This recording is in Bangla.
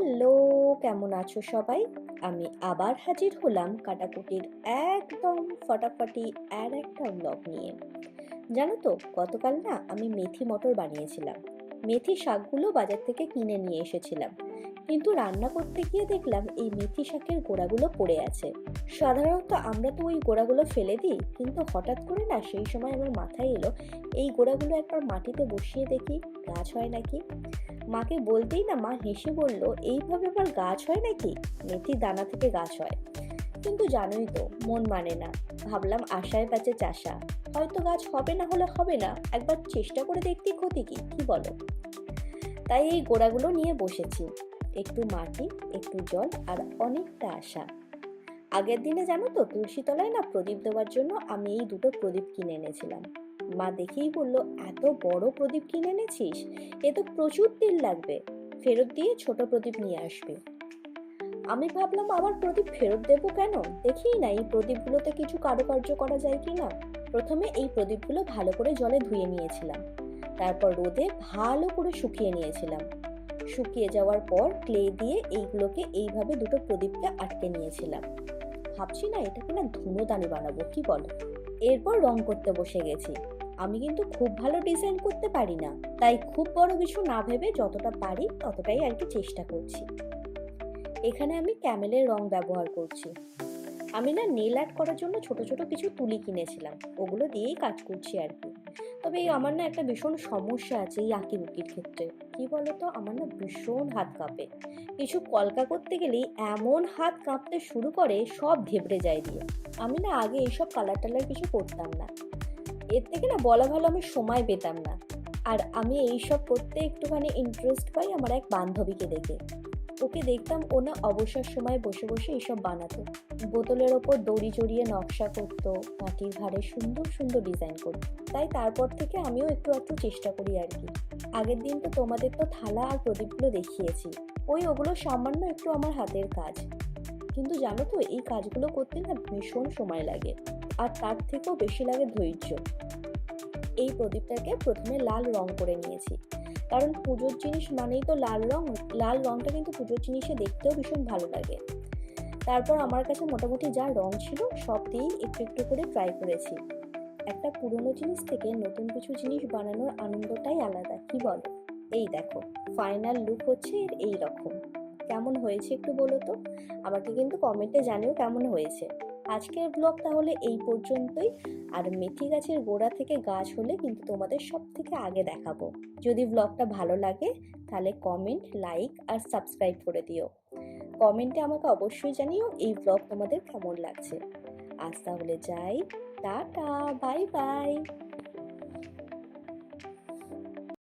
হ্যালো, কেমন আছো সবাই? আমি আবার হাজির হলাম কাটাকুটির একদম ফটাফটি আর একটা ব্লগ নিয়ে। জানো তো, গতকাল না আমি মেথি মটর বানিয়েছিলাম। মেথি শাকগুলো বাজার থেকে কিনে নিয়ে এসেছিলাম। কিন্তু রান্না করতে গিয়ে দেখলাম এই মেথি শাকের গোড়াগুলো পড়ে আছে। সাধারণত আমরা তো ওই গোড়াগুলো ফেলে দিই, কিন্তু হঠাৎ করে না সেই সময় আমার মাথায় এলো, এই গোড়াগুলো একবার মাটিতে বসিয়ে দেখি, গাছ হয় নাকি? মাকে বলতেই না মা হেসে বলল, এইভাবে আবার গাছ হয় নাকি? মেথির দানা থেকে গাছ হয়। কিন্তু জানোই তো, মন মানে না। ভাবলাম আশায় পাচে চাষা। হয়তো গাছ হবে না হলে হবে না, একবার চেষ্টা করে দেখতে ক্ষতি কি কি বলো? তাই এই গোড়াগুলো নিয়ে বসেছি। একটু মাটি, একটু জল আর অনেকটা আশা। আগের দিনে জানো তো তুলসী তলায় না প্রদীপ দেওয়ার জন্য আমি এই দুটো প্রদীপ কিনে এনেছিলাম। মা দেখেই বলল, এত বড় প্রদীপ কিনে এনেছিস? এ তো প্রচুর তেল লাগবে। ফেরত দিয়ে ছোট প্রদীপ নিয়ে আসবে। আমি ভাবলাম আবার প্রদীপ ফেরত দেবো কেন? দেখি না এই প্রদীপগুলোতে কিছু কারুকার্য করা যায় কি না। প্রথমে এই প্রদীপগুলো ভালো করে জলে ধুয়ে নিয়েছিলাম। তারপর রোদে ভালো করে শুকিয়ে নিয়েছিলাম। শুকিয়ে যাওয়ার পর ক্লে দিয়ে এইগুলোকে এইভাবে দুটো প্রদীপকে আটকে নিয়েছিলাম। ভাবছি না এটাকে না ধুনোদানি বানাবো, কি বলো? এরপর রং করতে বসে গেছি। আমি কিন্তু খুব ভালো ডিজাইন করতে পারি না। তাই খুব বড় কিছু না ভেবে যতটা পারি ততটাই আর কি চেষ্টা করছি। এখানে আমি ক্যামেলের রং ব্যবহার করছি। আমি না নেল আর্ট করার জন্য ছোট ছোট কিছু তুলি কিনেছিলাম। ওগুলো দিয়েই কাজ করছি আর কি। তবে এই আমার না একটা ভীষণ সমস্যা আছে এই আঁকি আঁকিবুকির ক্ষেত্রে। কি বলতো? আমার না ভীষণ হাত কাঁপে। কিছু কলকা করতে গেলেই এমন হাত কাঁপতে শুরু করে, সব ঘেবড়ে যায় দিয়ে। আমি না আগে এইসব কালার টালার কিছু করতাম না। এর থেকে না বলা ভালো আমি সময় পেতাম না। আর আমি এইসব করতে একটুখানি ইন্টারেস্ট পাই আমার এক বান্ধবীকে দেখে। ওকে দেখতাম ও না অবসর সময় বসে বসে এইসব বানাতো। বোতলের ওপর দড়ি জড়িয়ে নকশা করতো, মাটির ঘাড়ে সুন্দর সুন্দর ডিজাইন করতো। তাই তারপর থেকে আমিও একটু একটু চেষ্টা করি আর কি। আগের দিন তো তোমাদের তো থালা আর প্রদীপগুলো দেখিয়েছি। ওই ওগুলো সামান্য একটু আমার হাতের কাজ। কিন্তু জানো তো, এই কাজগুলো করতে না ভীষণ সময় লাগে। আর তার থেকেও বেশি লাগে ধৈর্য। এই প্রদীপটাকে প্রথমে লাল রং করে নিয়েছি। কারণ পুজোর জিনিস মানেই তো লাল রং, লাল রংটা কিন্তু পুজোর জিনিসে দেখতেও ভীষণ ভালো লাগে। তারপর আমার কাছে মোটামুটি যা রং ছিল, সব দিয়েই একটু একটু করে ট্রাই করেছি। একটা পুরনো জিনিস থেকে নতুন কিছু জিনিস বানানোর আনন্দটাই আলাদা, কি বলো? এই দেখো ফাইনাল লুক হচ্ছে এর এই রকম কেমন হয়েছে একটু বলো তো? আমাকে কিন্তু কমেন্টে জানিও কেমন হয়েছে। আজকের ব্লগ তাহলে এই পর্যন্তই। আর মেথি গাছের গোড়া থেকে গাছ হলে কিন্তু তোমাদের সব থেকে আগে দেখাবো। যদি ব্লগটা ভালো লাগে, তাহলে কমেন্ট লাইক আর সাবস্ক্রাইব করে দিও। কমেন্টে আমাকে অবশ্যই জানিও এই ব্লগ তোমাদের কেমন লাগছে। আজ তাহলে যাই, টাটা বাই বাই